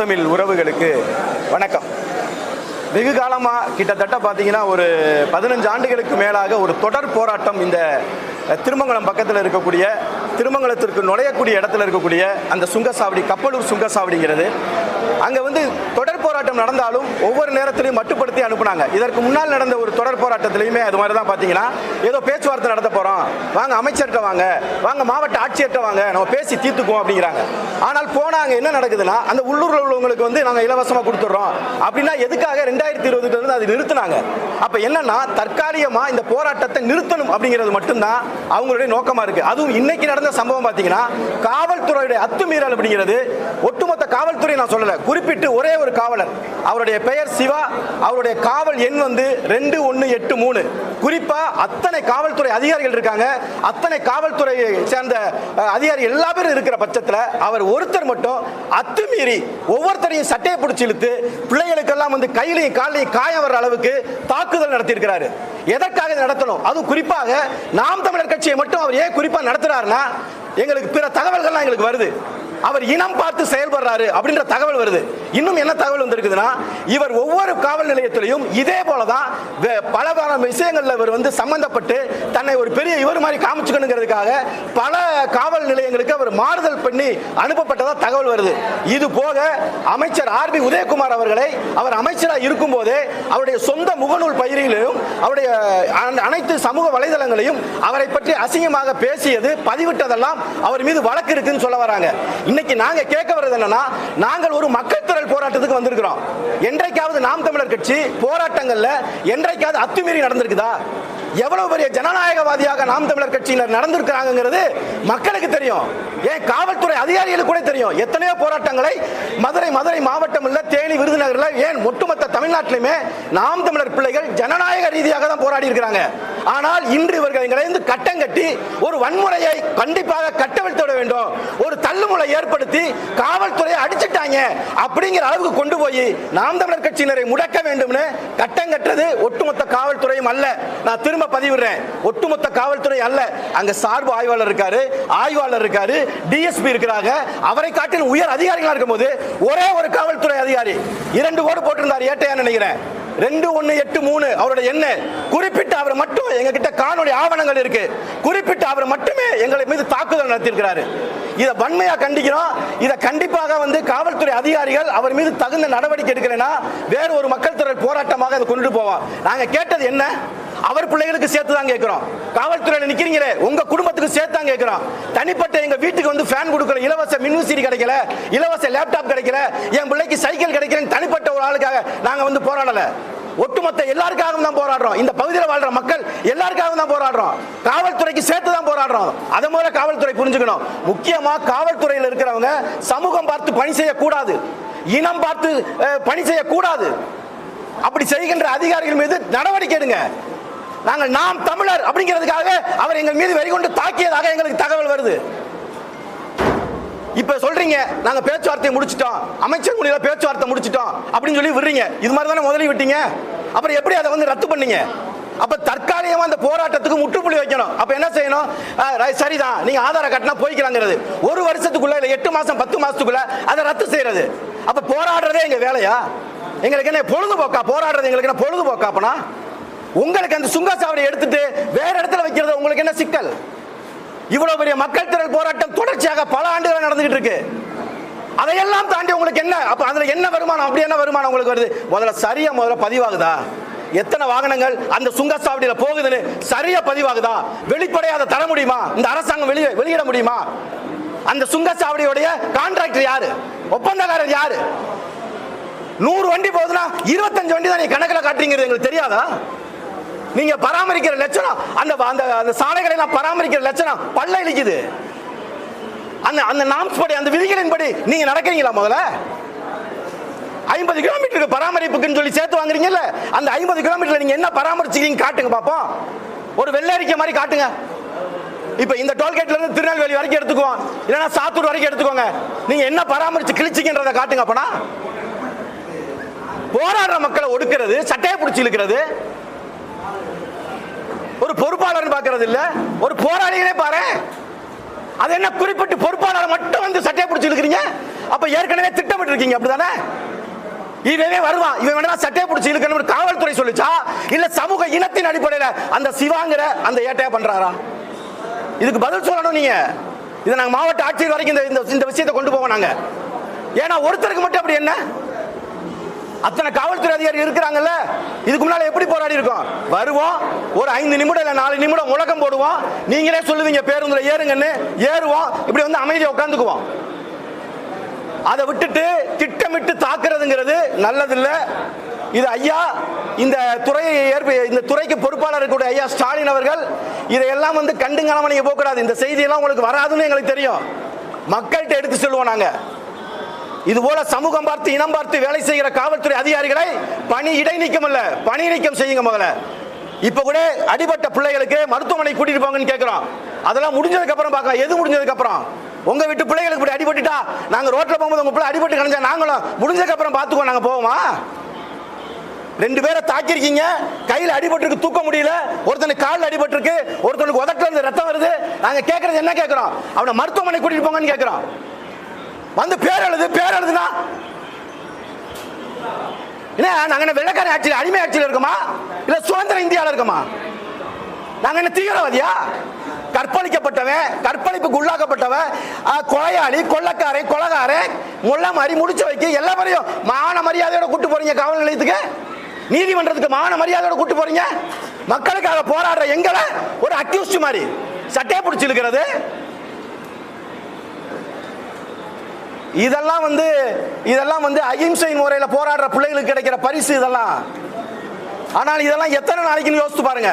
தமிழ் உறவுகளுக்கு வணக்கம். வெகு காலமாக கிட்டத்தட்ட பார்த்தீங்கன்னா ஒரு பதினஞ்சு ஆண்டுகளுக்கு மேலாக ஒரு தொடர் போராட்டம் இந்த திருமங்கலம் பக்கத்தில் இருக்கக்கூடிய திருமங்கலத்திற்கு நுழையக்கூடிய இடத்துல இருக்கக்கூடிய அந்த சுங்கசாவடி கப்பலூர் சுங்கசாவடிங்கிறது. அங்கே வந்து தொடர் போராட்டம் நடந்தாலும் ஒவ்வொரு நேரத்திலையும் மட்டுப்படுத்தி அனுப்புனாங்க. இதற்கு முன்னால் நடந்த ஒரு தொடர் போராட்டத்திலையுமே அது மாதிரி தான் பார்த்தீங்கன்னா ஏதோ பேச்சுவார்த்தை நடத்த போகிறோம் வாங்க அமைச்சர்கிட்ட வாங்க. வாங்க மாவட்ட ஆட்சியர்கிட்ட வாங்க. நம்ம பேசி தீர்த்துக்குவோம் அப்படிங்கிறாங்க. ஆனால் போனாங்க என்ன நடக்குதுன்னா அந்த உள்ளூரில் உள்ளவங்களுக்கு வந்து நாங்கள் இலவசமாக கொடுத்துட்றோம். அப்படின்னா எதுக்காக ரெண்டாயிரத்தி இருபதுக்கு வந்து அது நிறுத்தினாங்க? அப்போ என்னன்னா தற்காலிகமாக இந்த போராட்டத்தை நிறுத்தணும் அப்படிங்கிறது மட்டும்தான் அவங்களுடைய நோக்கமாக இருக்குது அதுவும் இன்னைக்கு நடந்த சம்பவம் பார்த்தீங்கன்னா காவல்துறையுடைய அத்துமீறல் அப்படிங்கிறது ஒட்டுமொத்த காவல்துறை நான் சொல்லலை. குறிப்பிட்டு ஒரே ஒரு காவல் காவலர். அவருடைய பெயர் சிவா அவருடைய காவல் எண் வந்து ரெண்டு ஒன்று எட்டு மூணு. குறிப்பா அத்தனை காவல்துறை அதிகாரிகள் இருக்காங்க. அத்தனை காவல்துறையை சேர்ந்த அதிகாரி எல்லா பேரும் இருக்கிற பட்சத்தில் அவர் ஒருத்தர் மட்டும் அத்துமீறி ஒவ்வொருத்தரையும் சட்டையை பிடிச்சி இழுத்து பிள்ளைகளுக்கெல்லாம் வந்து கையிலையும் காலையும் காயம் வர்ற அளவுக்கு தாக்குதல் நடத்தியிருக்கிறாரு. எதற்காக இதை நடத்தணும்? அதுவும் குறிப்பாக நாம் தமிழர் கட்சியை மட்டும் அவர் ஏன் குறிப்பாக நடத்துறாருன்னா எங்களுக்கு பிற தகவல்கள்லாம் எங்களுக்கு வருது. அவர் இனம் பார்த்து செயல்படுறாரு அப்படின்ற தகவல் வருது. இன்னும் என்ன தகவல் வந்திருக்குதுன்னா இவர் ஒவ்வொரு காவல் நிலையத்திலையும் இதே போலதான் பல பல விஷயங்கள்ல இவர் வந்து சம்பந்தப்பட்டு தன்னை ஒரு பெரிய இவர் மாதிரி காமிச்சுக்கணுங்கிறதுக்காக பல காவல் நிலையங்களுக்கு அவர் மாறுதல் பண்ணி அனுப்பப்பட்டதா தகவல் வருது. இது போக அமைச்சர் ஆர் பி உதயகுமார் அவர்களை அவர் அமைச்சராக இருக்கும் போதே அவருடைய சொந்த முகநூல் பயிரிலும் அவருடைய அனைத்து சமூக வலைதளங்களையும் அவரை பற்றி அசிங்கமாக பேசியது பதிவிட்டதெல்லாம் அவர் மீது வழக்கு இருக்குன்னு சொல்ல வராங்க. இன்னைக்கு நாங்க கேட்க வர்றது என்னன்னா நாங்கள் ஒரு மக்கள் திரள் போராட்டத்துக்கு வந்திருக்கிறோம். என்றைக்காவது நாம் தமிழர் கட்சி போராட்டங்கள்ல என்றைக்காவது அத்துமீறி நடந்திருக்குதா? எவ்வளவு பெரிய ஜனநாயகவாதியாக நாம் தமிழர் கட்சியினர் நடந்திருக்கிறாங்கிறது மக்களுக்கு தெரியும். ஏன் காவல்துறை அதிகாரிகளுக்கு கூட தெரியும். எத்தனையோ போராட்டங்களை மதுரை மதுரை மாவட்டம் இல்லை தேனி விருதுநகரில் ஏன் ஒட்டுமொத்த தமிழ்நாட்டிலுமே நாம் தமிழர் பிள்ளைகள் ஜனநாயக ரீதியாக தான் போராடி இருக்கிறாங்க. ஆனால் இன்று இவர்கள் எங்களை கட்டம் கட்டி ஒரு வன்முறையை கண்டிப்பாக கட்டவிழ்த்து விட வேண்டும். ஒரு தள்ளுமுறை ஏற்படுத்தி காவல்துறையை அடிச்சிட்டாங்க அப்படிங்கிற அளவுக்கு கொண்டு போய் நாம் தமிழர் கட்சியினரை முடக்க வேண்டும்னு கட்டம் கட்டுறது ஒட்டுமொத்த காவல்துறையும் அல்ல. நான் திரும்ப பதிவிடுறேன். ஒட்டுமொத்த காவல்துறை அல்ல. அங்க சார்பு ஆய்வாளர் இருக்காரு ஆய்வாளர் இருக்காரு டிஎஸ்பி இருக்கிறாங்க. அவரை காட்டில் உயர் அதிகாரிகளா இருக்கும்போது ஒரே ஒரு காவல்துறை அதிகாரி இரண்டு கோடு போட்டிருந்தார் ஏட்டையா நினைக்கிறேன். ரெண்டு ஒன்று எட்டு மூணு. அவருடைய எண்ண குறிப்பிட்டு அவர் மட்டும் எங்ககிட்ட காணொலி ஆவணங்கள் இருக்கு. குறிப்பிட்டு அவர் மட்டுமே எங்களை மீது தாக்குதல் நடத்தியிருக்கிறாரு. இதை வன்மையா கண்டிக்கிறோம். இதை கண்டிப்பாக வந்து காவல்துறை அதிகாரிகள் அவர் மீது தகுந்த நடவடிக்கை எடுக்கிறேன்னா வேற ஒரு மக்கள் திரள் போராட்டமாக அதை கொண்டு போவோம். நாங்கள் கேட்டது என்ன? அவர் பிள்ளைகளுக்கு சேர்த்து தான் கேட்கிறோம். காவல்துறையில் நிக்கிறீங்களே உங்க குடும்பத்துக்கு சேர்த்து தான் கேட்கிறோம். தனிப்பட்ட எங்க வீட்டுக்கு வந்து ஃபேன் கொடுக்கல இலவச மின்விசிறி கிடைக்கல இலவச லேப்டாப் கிடைக்கல என் பிள்ளைக்கு சைக்கிள் கிடைக்கிறேன்னு தனிப்பட்ட ஒரு ஆளுக்காக நாங்க வந்து போராடல. ஒட்டுமொத்த எல்லாருக்காகவும் தான் போராடுறோம். இந்த பகுதியில் வாழ்ற மக்கள் எல்லாருக்காகவும் தான் போராடுறோம். காவல்துறைக்கு சேர்த்து தான் போராடுறோம். அதை மூல காவல்துறை புரிஞ்சுக்கணும். முக்கியமா காவல்துறையில் இருக்கிறவங்க சமூகம் பார்த்து பணி செய்யக்கூடாது. இனம் பார்த்து பணி செய்யக்கூடாது. அப்படி செய்கின்ற அதிகாரிகள் மீது நடவடிக்கை எடுங்க. நாங்கள் நாம் தமிழர் அப்படிங்கிறதுக்காக அவர் எங்கள் மீது வெறிகொண்டு தாக்கியதாக எங்களுக்கு தகவல் வருது. இப்ப சொல்றீங்க நாங்க பேச்சுவார்த்தையை முடிச்சிட்டோம் அமைச்சர் முறையில பேச்சுவார்த்தை முடிச்சிட்டோம் அப்படின்னு சொல்லி விடுறீங்க. இது மாதிரி தானே முதலில் விட்டீங்க? அப்புறம் எப்படி அதை வந்து ரத்து பண்ணீங்க? அப்ப தற்காலிகமா அந்த போராட்டத்துக்கு முற்றுப்புள்ளி வைக்கணும். அப்ப என்ன செய்யணும்? சரிதான். நீங்க ஆதார கட்டினா போய்க்கலாங்கிறது ஒரு வருஷத்துக்குள்ள இல்ல எட்டு மாசம் பத்து மாசத்துக்குள்ள அதை ரத்து செய்யறது. அப்ப போராடுறதே எங்க வேலையா? எங்களுக்கு என்ன பொழுதுபோக்கா? போராடுறது எங்களுக்கு என்ன பொழுதுபோக்கா அப்பனா? உங்களுக்கு அந்த சுங்கச்சாவடியை எடுத்துட்டு வேற இடத்துல வைக்கிறது உங்களுக்கு என்ன சிக்கல்? இவ்வளவு பெரிய மக்கள் திரள் போராட்டம் தொடர்ச்சியாக பல ஆண்டுகள் நடந்துகிட்டு இருக்கு. அதையெல்லாம் தாண்டி உங்களுக்கு என்ன? அப்ப அதுல என்ன வருமானம்? அப்படி என்ன வருமானம் உங்களுக்கு வருது? முதல்ல சரியா முதல்ல பதிவாகுதா? எத்தனை வாகனங்கள் அந்த சுங்கச்சாவடியில போகுதுன்னு சரியா பதிவாகுதா? வெளிப்படையா அதை தர முடியுமா? இந்த அரசாங்கம் வெளியே வெளியிட முடியுமா? அந்த சுங்கச்சாவடியோடைய கான்ட்ராக்டர் யாரு? ஒப்பந்தக்காரர் யாரு? நூறு வண்டி போகுதுன்னா இருபத்தஞ்சு வண்டி தான் நீ கணக்கில் காட்டுறீங்கிறது எங்களுக்கு தெரியாதா? நீங்க பராமரிக்கிற லட்சணம் அந்த அந்த அந்த சாலைகளை எல்லாம் பராமரிக்கிற லட்சணம் பல்ல இழிக்குது. அந்த அந்த நாம்ஸ் படி அந்த விதிகளின் படி நீங்க நடக்கிறீங்களா முதல்ல? ஐம்பது கிலோமீட்டருக்கு பராமரிப்புக்குன்னு சொல்லி சேர்த்து வாங்குறீங்கல்ல அந்த ஐம்பது கிலோமீட்டர்ல நீங்க என்ன பராமரிச்சுக்கிறீங்க காட்டுங்க பாப்போம். ஒரு வெள்ளரிக்கை மாதிரி காட்டுங்க. இப்ப இந்த டோல்கேட்ல இருந்து திருநெல்வேலி வரைக்கும் எடுத்துக்குவோம். இல்லைன்னா சாத்தூர் வரைக்கும் எடுத்துக்கோங்க. நீங்க என்ன பராமரிச்சு கிழிச்சிக்கின்றத காட்டுங்க அப்பனா. போராடுற மக்களை ஒடுக்கிறது சட்டையை பிடிச்சி இழுக்கிறது ஒரு பொறுப்பாளர் பார்க்கறது இல்ல. ஒரு போராளிகளே பாரு. அது என்ன குறிப்பிட்டு பொறுப்பாளர் மட்டும் வந்து சட்டையை பிடிச்சிருக்கிறீங்க அப்ப ஏற்கனவே திட்டமிட்டு இருக்கீங்க அப்படிதானே? இவனே வருவான் இவன் வேணா சட்டையை பிடிச்சி இழுக்கணும் காவல்துறை சொல்லுச்சா? இல்ல சமூக இனத்தின் அடிப்படையில் அந்த சிவாங்கிற அந்த ஏட்டையா பண்றாரா? இதுக்கு பதில் சொல்லணும் நீங்க. இதை நாங்கள் மாவட்ட ஆட்சியர் வரைக்கும் இந்த இந்த- இந்த விஷயத்தை கொண்டு போவோம் நாங்க. ஏன்னா ஒருத்தருக்கு மட்டும் அப்படி என்ன? அத்தனை காவல்துறை அதிகாரி இருக்கிறாங்கல்ல? இதுக்கு முன்னால எப்படி போராடி இருக்கோம்? வருவோம் ஒரு ஐந்து நிமிடம் இல்ல நாலு நிமிடம் முழக்கம் போடுவோம். நீங்களே சொல்லுவீங்க பேருந்துல ஏறுங்கன்னு. ஏறுவோம் இப்படி வந்து அமைதியை உட்காந்துக்குவோம். அதை விட்டுட்டு திட்டமிட்டு தாக்குறதுங்கிறது நல்லதில்ல. இது ஐயா இந்த துறையை ஏற்ப இந்த துறைக்கு பொறுப்பாளர் இருக்கக்கூடிய ஐயா ஸ்டாலின் அவர்கள் இதையெல்லாம் வந்து கண்டுங்காம நீங்க போகக்கூடாது. இந்த செய்தியெல்லாம் உங்களுக்கு வராதுன்னு எங்களுக்கு தெரியும். மக்கள்கிட்ட எடுத்து சொல்லுவோம் நாங்கள் இது போல சமூகம் பார்த்து இனம் பார்த்து வேலை செய்கிற காவல்துறை அதிகாரிகளை பணி இடைநீக்கம் அல்ல பணி நீக்கம் செய்யுங்க முதல்ல. இப்ப கூட அடிபட்ட பிள்ளைகளுக்கு மருத்துவமனை கூட்டிட்டு போங்கன்னு கேட்கிறோம் அதெல்லாம் முடிஞ்சதுக்கு அப்புறம் பார்க்கலாம். எது முடிஞ்சதுக்கு அப்புறம்? உங்க வீட்டு பிள்ளைகளுக்கு இப்படி அடிபட்டுட்டா நாங்க ரோட்ல போகும்போது உங்க பிள்ளை அடிபட்டு கிடைச்சா நாங்களும் முடிஞ்சதுக்கு அப்புறம் பார்த்துக்கோ நாங்க போவோமா? ரெண்டு பேரை தாக்கிருக்கீங்க கையில் அடிபட்டுருக்கு தூக்க முடியல. ஒருத்தனுக்கு காலில் அடிபட்டிருக்கு ஒருத்தனுக்கு உதட்டில் இருந்து ரத்தம் வருது. நாங்கள் கேட்குறது என்ன கேட்குறோம் அவனை மருத்துவமனை கூட்டிகிட்டு போங்கன்னு கேட்குறோம் வந்து பேர் எழுது பேர் எழுதுனா? என்ன நாங்கள் என்ன வெள்ளக்கார ஆட்சியில் அடிமை ஆட்சியில் இருக்கோமா? இல்ல சுதந்திர இந்தியாவில் இருக்கோமா? நாங்க என்ன தீவிரவாதியா? கற்பழிக்கப்பட்டவன் கற்பழிப்புக்கு உள்ளாக்கப்பட்டவன் கொலையாளி கொள்ளக்காரன் கொலகாரன் முள்ள மாதிரி முடிச்சு வைக்க எல்லா மாதிரியும் மான மரியாதையோட கூட்டு போறீங்க காவல் நிலையத்துக்கு? நீதிமன்றத்துக்கு மான மரியாதையோட கூட்டு போறீங்க? மக்களுக்காக போராடுற எங்களை ஒரு அக்யூஸ்ட் மாதிரி சட்டையை பிடிச்சிருக்கிறது இழுக்கிறது இதெல்லாம் வந்து இதெல்லாம் வந்து அகிம்சை முறையில் போராடுற பிள்ளைகளுக்கு கிடைக்கிற பரிசு இதெல்லாம். ஆனால் இதெல்லாம் எத்தனை நாளைக்குன்னு யோசித்து பாருங்க.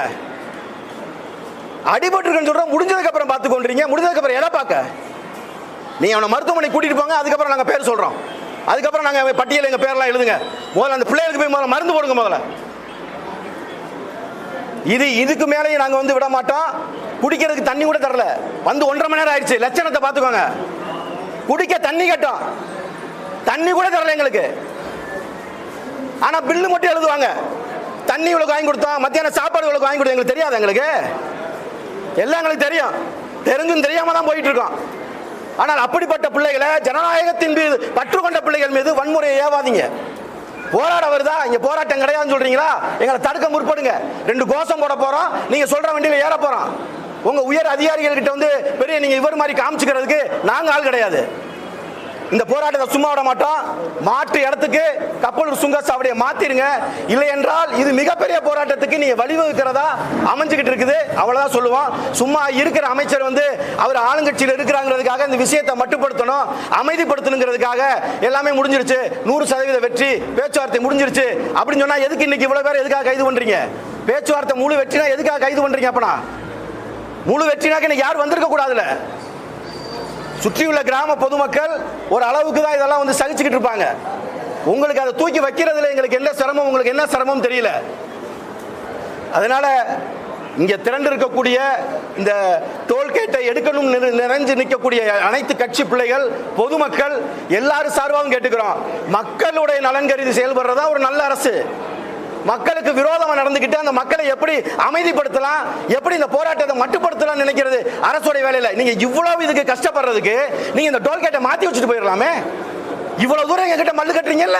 அடிபட்டுருக்கன்னு சொல்கிறோம் முடிஞ்சதுக்கு அப்புறம் பார்த்து கொண்டீங்க முடிஞ்சதுக்கு அப்புறம் எதை பார்க்க? நீ அவனை மருத்துவமனை கூட்டிட்டு போங்க அதுக்கப்புறம் நாங்கள் பேர் சொல்கிறோம் அதுக்கப்புறம் நாங்கள் பட்டியல் எங்கள் பேர்லாம் எழுதுங்க. முதல்ல அந்த பிள்ளைகளுக்கு போய் முதல்ல மருந்து போடுங்க முதல்ல. இது இதுக்கு மேலேயும் நாங்கள் வந்து விட மாட்டோம் குடிக்கிறதுக்கு தண்ணி கூட தரல. வந்து ஒன்றரை மணி நேரம் ஆயிடுச்சு. லட்சணத்தை பார்த்துக்கோங்க. குடிக்க தண்ணி கட்டும். தண்ணி கூட தரல எங்களுக்கு. ஆனா பில்லு மட்டும் எழுதுவாங்க. தண்ணி இவ்வளவு வாங்கி கொடுத்தோம் மத்தியானம் சாப்பாடு இவ்வளவு வாங்கி கொடுத்தோம். எங்களுக்கு தெரியாது எங்களுக்கு? எல்லாம் எங்களுக்கு தெரியும். தெரிஞ்சும் தெரியாம தான் போயிட்டு இருக்கோம். ஆனால் அப்படிப்பட்ட பிள்ளைகளை ஜனநாயகத்தின் மீது பற்று கொண்ட பிள்ளைகள் மீது வன்முறையை ஏவாதீங்க. போராட வருதா? இங்க போராட்டம் கிடையாதுன்னு சொல்றீங்களா? எங்களை தடுக்க முற்படுங்க. ரெண்டு கோஷம் போட போறோம். நீங்க சொல்ற வண்டியில ஏற போறோம். உங்க உயர் அதிகாரிகள் கிட்ட வந்து பெரிய நீங்க இவர் மாதிரி காமிச்சுக்கிறதுக்கு நாங்க ஆள் கிடையாது. இந்த போராட்டத்தை சும்மா விட மாட்டோம். மாற்று இடத்துக்கு கப்பலூர் சுங்கச்சாவடியை மாத்திருங்க. இல்லை என்றால் இது மிகப்பெரிய போராட்டத்துக்கு நீங்க வழிவகுக்கிறதா அமைஞ்சுக்கிட்டு இருக்குது. அவ்வளவுதான் சொல்லுவோம். சும்மா இருக்கிற அமைச்சர் வந்து அவர் ஆளுங்கட்சியில் இருக்கிறாங்கிறதுக்காக இந்த விஷயத்தை மட்டுப்படுத்தணும். அமைதிப்படுத்தணுங்கிறதுக்காக எல்லாமே முடிஞ்சிருச்சு. நூறு சதவீத வெற்றி பேச்சுவார்த்தை முடிஞ்சிருச்சு. அப்படின்னு சொன்னா எதுக்கு இன்னைக்கு இவ்வளவு பேர் எதுக்காக கைது பண்றீங்க? பேச்சுவார்த்தை முழு வெற்றினா எதுக்காக கைது பண்றீங்க அப்பனா? முழு வெற்றினாக்க இன்னைக்கு யார் வந்திருக்க கூடாதுல்ல. சுற்றியுள்ள கிராம பொதுமக்கள் ஒரு அளவுக்கு தான் இதெல்லாம் வந்து சகிச்சுக்கிட்டு இருப்பாங்க. உங்களுக்கு அதை தூக்கி வைக்கிறதுல எங்களுக்கு என்ன சிரமம்? உங்களுக்கு என்ன சிரமம் தெரியல. அதனால இங்க திரண்டு இருக்கக்கூடிய இந்த டோல்கேட்டை எடுக்கணும் நிறைஞ்சு நிற்கக்கூடிய அனைத்து கட்சி பிள்ளைகள் பொதுமக்கள் எல்லாரும் சார்பாகவும் கேட்டுக்கிறோம். மக்களுடைய நலன் கருதி செயல்படுறதா ஒரு நல்ல அரசு. மக்களுக்கு விரோதமா நடந்துக்கிட்டு அந்த மக்களை எப்படி அமைதிப்படுத்தலாம் எப்படி இந்த போராட்டத்தை மட்டுப்படுத்தலாம் நினைக்கிறது அரசுடைய வேலையில. நீங்க இவ்வளவு இதுக்கு கஷ்டப்படுறதுக்கு நீங்க இந்த டோல்கேட்டை மாத்தி வச்சுட்டு போயிடலாமே. இவ்வளவு தூரம் எங்ககிட்ட மல்லு கட்டுறீங்கல்ல?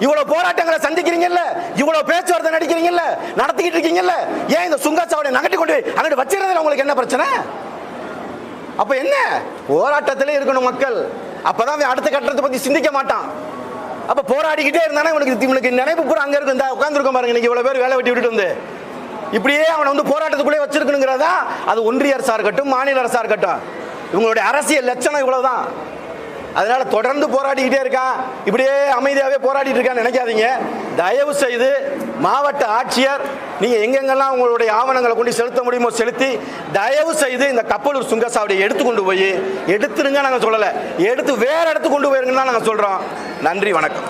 இவ்வளவு போராட்டங்களை சந்திக்கிறீங்கல்ல? இவ்வளவு பேச்சுவார்த்தை நடிக்கிறீங்கல்ல? நடத்திக்கிட்டு இருக்கீங்கல்ல? ஏன் இந்த சுங்கச்சாவடி நகட்டி கொண்டு போய் அங்கிட்டு வச்சிருந்ததுல உங்களுக்கு என்ன பிரச்சனை? அப்ப என்ன? போராட்டத்திலே இருக்கணும் மக்கள். அப்பதான் அடுத்த கட்டத்தை பத்தி சிந்திக்க மாட்டான். அப்ப போராடிக்கிட்டே இருந்தானே? இவனுக்கு இவனுக்கு நினைப்பு பூரா அங்க இருக்கு. இந்த உட்காந்துருக்கோம் பாருங்க. இன்னைக்கு இவ்வளவு பேர் வேலை வெட்டி விட்டுட்டு வந்து. இப்படியே அவனை வந்து போராட்டத்துக்குள்ளே வச்சிருக்கணுங்கிறதா? அது ஒன்றிய அரசா இருக்கட்டும் மாநில அரசா இருக்கட்டும். இவங்களுடைய அரசியல் லட்சணம் இவ்வளவுதான். அதனால தொடர்ந்து போராடிக்கிட்டே இருக்கான். இப்படியே அமைதியாகவே போராடிட்டு இருக்கான்னு நினைக்காதீங்க. தயவு செய்து மாவட்ட ஆட்சியர் நீங்கள் எங்கெங்கெல்லாம் உங்களுடைய ஆவணங்களை கொண்டு செலுத்த முடியுமோ செலுத்தி தயவு செய்து இந்த கப்பலூர் சுங்கசாவடியை எடுத்து கொண்டு போய் எடுத்துருங்க நாங்கள் சொல்லலை. எடுத்து வேற இடத்துக்கு கொண்டு போயிருங்கன்னு தான் நாங்கள் சொல்கிறோம் நன்றி வணக்கம்.